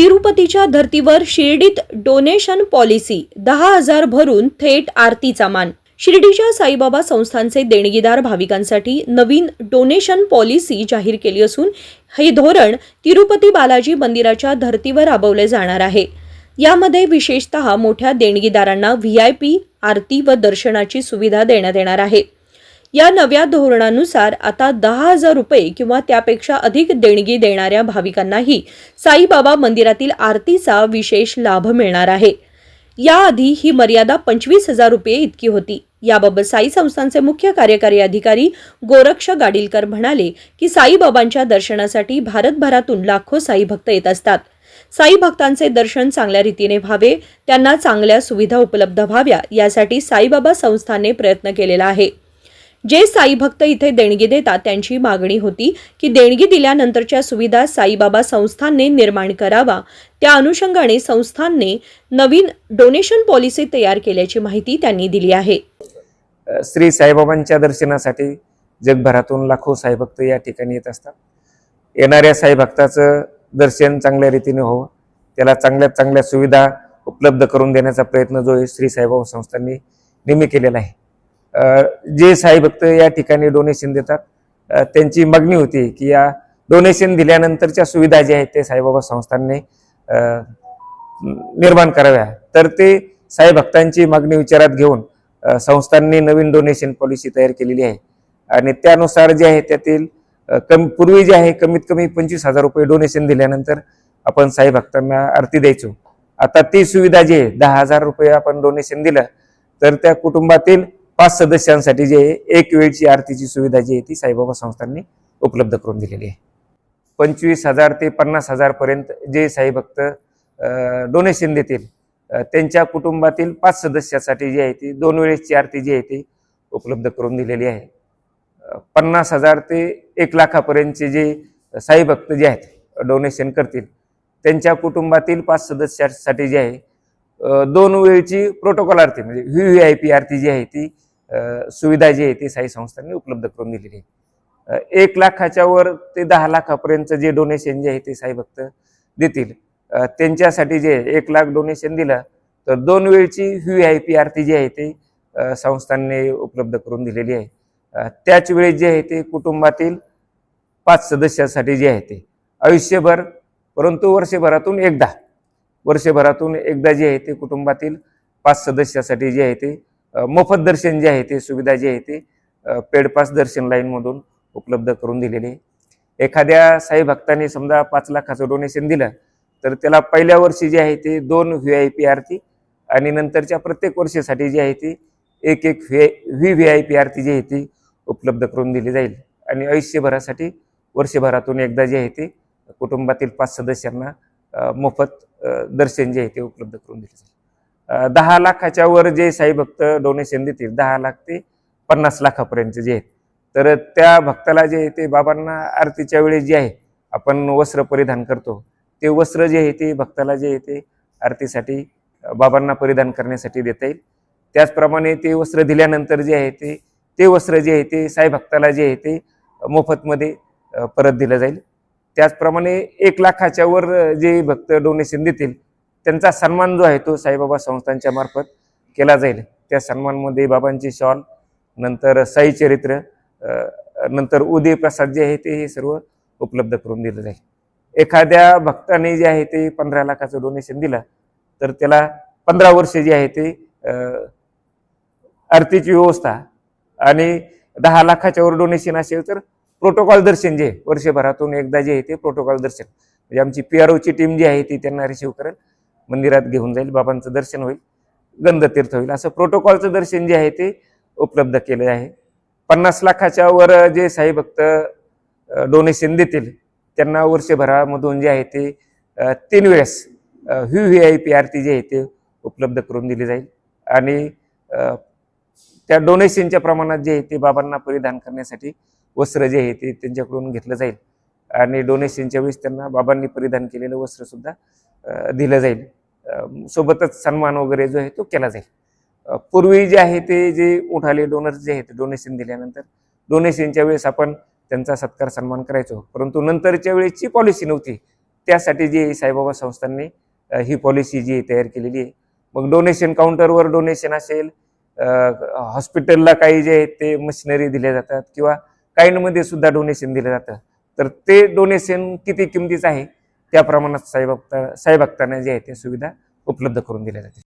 तिरुपतीच्या धर्तीवर शिर्डीत donation policy दहा हजार भरून थेट आरतीचा मान. शिर्डीच्या साईबाबा संस्थांचे देणगीदार भाविकांसाठी नवीन डोनेशन पॉलिसी जाहीर केली असून हे धोरण तिरुपती बालाजी मंदिराच्या धर्तीवर राबवले जाणार आहे. यामध्ये विशेषतः मोठ्या देणगीदारांना व्ही आय पी आरती व दर्शनाची सुविधा देण्यात येणार आहे. या नव्या धोरणानुसार आता दहा हजार रुपये किंवा त्यापेक्षा अधिक देणगी देणाऱ्या भाविकांनाही साईबाबा मंदिरातील आरतीचा विशेष लाभ मिळणार आहे. याआधी ही मर्यादा पंचवीस हजार रुपये इतकी होती. याबाबत साई संस्थांचे मुख्य कार्यकारी अधिकारी गोरक्ष गाडीलकर म्हणाले की साईबाबांच्या दर्शनासाठी भारतभरातून लाखो साई भक्त येत असतात. साई भक्तांचे दर्शन चांगल्या रीतीने व्हावे त्यांना चांगल्या सुविधा उपलब्ध व्हाव्या यासाठी साईबाबा संस्थाने प्रयत्न केलेला आहे. जे साई भक्त इथे देणगी देतात त्यांची मागणी होती की देणगी दिल्यानंतरच्या सुविधा साईबाबा संस्थानने निर्माण करावा. त्या अनुषंगाने संस्थानने नवीन डोनेशन पॉलिसी तयार केल्याची माहिती त्यांनी दिली आहे. श्री साईबाबांच्या दर्शनासाठी जगभरातून लाखो साईभक्त या ठिकाणी येत असतात. येणाऱ्या साईभक्ताचं दर्शन चांगल्या रीतीने व्हावं. त्याला चांगल्यात चांगल्या सुविधा उपलब्ध करून देण्याचा प्रयत्न जो आहे श्री साईबाबा संस्थांनी नेहमी केलेला आहे. जे साई भक्त या ठिकाणी डोनेशन देतात त्यांची मागणी होती की या डोनेशन दिल्यानंतरच्या सुविधा ज्या आहेत ते साईबाबा संस्थांनी निर्माण कराव्या. तर ते साई भक्तांची मागणी विचारात घेऊन संस्थांनी नवीन डोनेशन पॉलिसी तयार केलेली आहे. आणि त्यानुसार जे आहे त्यातील कम पूर्वी जे आहे कमीत कमी पंचवीस हजार रुपये डोनेशन दिल्यानंतर आपण साई भक्तांना आरती द्यायचो. आता ती सुविधा जी आहे दहा हजार रुपये आपण डोनेशन दिलं तर त्या कुटुंबातील पाच सदस्यांसाठी जे आहे, एक वेळची आरतीची सुविधा जी आहे ती साईबाबा संस्थांनी उपलब्ध करून दिलेली आहे. पंचवीस हजार ते पन्नास हजारपर्यंत जे साईभक्त डोनेशन देतील त्यांच्या कुटुंबातील पाच सदस्यासाठी जी आहे ती दोन वेळेसची आरती जी आहे ती उपलब्ध करून दिलेली आहे. पन्नास हजार ते एक लाखापर्यंतचे जे साईभक्त जे आहेत डोनेशन करतील त्यांच्या कुटुंबातील पाच सदस्यासाठी जे आहे दोन वेळची प्रोटोकॉल आरती म्हणजे व्ही व्ही आय पी आरती जी आहे ती सुविधा जी आहे ती साई संस्थांनी उपलब्ध करून दिलेली आहे. एक लाखाच्या वर ते दहा लाखापर्यंत जे डोनेशन जे आहे ते साई भक्त देतील. त्यांच्यासाठी जे एक लाख डोनेशन दिलं तर दोन वेळची व्ही आय पी आरती जी आहे ती संस्थांनी उपलब्ध करून दिलेली आहे. त्याच वेळेस जे आहे ते कुटुंबातील पाच सदस्यासाठी जे आहे ते आयुष्यभर परंतु वर्षभरातून एकदा वर्षभरातून एकदा जे आहे ते कुटुंबातील पाच सदस्यासाठी जे आहे ते मोफत दर्शन जे आहे ते सुविधा जी आहे ते पेडपास दर्शन लाईनमधून उपलब्ध करून दिलेली आहे. एखाद्या साई भक्ताने समजा पाच लाखाचं डोनेशन दिलं तर त्याला पहिल्या वर्षी जे आहे ते दोन व्ही आय पी आरती आणि नंतरच्या प्रत्येक वर्षासाठी जी आहे ती एक एक V V V I P आरती जी आहे ती उपलब्ध करून दिली जाईल. आणि आयुष्यभरासाठी वर्षभरातून एकदा जे आहे ते कुटुंबातील पाच सदस्यांना मोफत दर्शन जे आहे ते उपलब्ध करून दिले जाईल. दहा लाखाच्या वर जे साई भक्त डोनेशन देतील दहा लाख ते पन्नास लाखापर्यंत जे आहेत. तर त्या भक्ताला जे आहे ते बाबांना आरतीच्या वेळेस जे आहे आपण वस्त्र परिधान करतो. ते वस्त्र जे आहे ते भक्ताला जे आहे ते आरतीसाठी बाबांना परिधान करण्यासाठी देता येईल. त्याचप्रमाणे ते वस्त्र दिल्यानंतर जे आहे ते ते वस्त्र जे आहे ते साई भक्ताला जे आहे ते मोफतमध्ये परत दिलं जाईल. त्याचप्रमाणे एक लाखाच्या वर जे भक्त डोनेशन देतील त्यांचा सन्मान जो आहे तो साईबाबा संस्थांच्या मार्फत केला जाईल. त्या सन्मानमध्ये बाबांची शॉल नंतर साई चरित्र नंतर उदय प्रसाद जे आहे ते हे सर्व उपलब्ध करून दिलं जाईल. एखाद्या भक्ताने जे आहे ते पंधरा लाखाचं डोनेशन दिलं तर त्याला पंधरा वर्ष जे आहे ते आरतीची व्यवस्था आणि दहा लाखाच्या वर डोनेशन असेल तर प्रोटोकॉल दर्शन जे वर्षभरातून एकदा जे आहे ते प्रोटोकॉल दर्शन. म्हणजे आमची पी आर ओची टीम जी आहे ती त्यांना रिसिव्ह करेल. मंदिरात घेऊन जाईल बाबांचं दर्शन होईल गंधतीर्थ होईल. असं प्रोटोकॉलचं दर्शन जे आहे ते उपलब्ध केलं आहे. पन्नास लाखाच्या वर जे साई भक्त डोनेशन देतील त्यांना वर्षभरामधून जे आहे ते तीन वेळेस व्ही व्ही आय पी आरती जे आहे ते उपलब्ध करून दिली जाईल. आणि त्या डोनेशनच्या प्रमाणात जे आहे ते बाबांना परिधान करण्यासाठी वस्त्र जे आहे ते त्यांच्याकडून घेतलं जाईल. आणि डोनेशनच्या वेळेस त्यांना बाबांनी परिधान केलेलं वस्त्रसुद्धा दिलं जाईल. सोबतच सन्मान वगैरे जो आहे तो केला जाईल. पूर्वी जे आहे ते जे उठाले डोनर्स जे आहेत डोनेशन दिल्यानंतर डोनेशनच्या वेळेस आपण त्यांचा सत्कार सन्मान करायचो. परंतु नंतरच्या वेळेसची पॉलिसी नव्हती. त्यासाठी जी साईबाबा संस्थांनी ही पॉलिसी जी तयार केलेली आहे. मग डोनेशन काउंटरवर डोनेशन असेल हॉस्पिटलला काही जे आहे ते मशिनरी दिल्या जातात किंवा काहींमध्ये सुद्धा डोनेशन दिलं जातं तर ते डोनेशन किती किमतीचं आहे? त्या प्रमाणात साईभक्ता साईभक्तांना जे आहे ते सुविधा उपलब्ध करून दिल्या जाते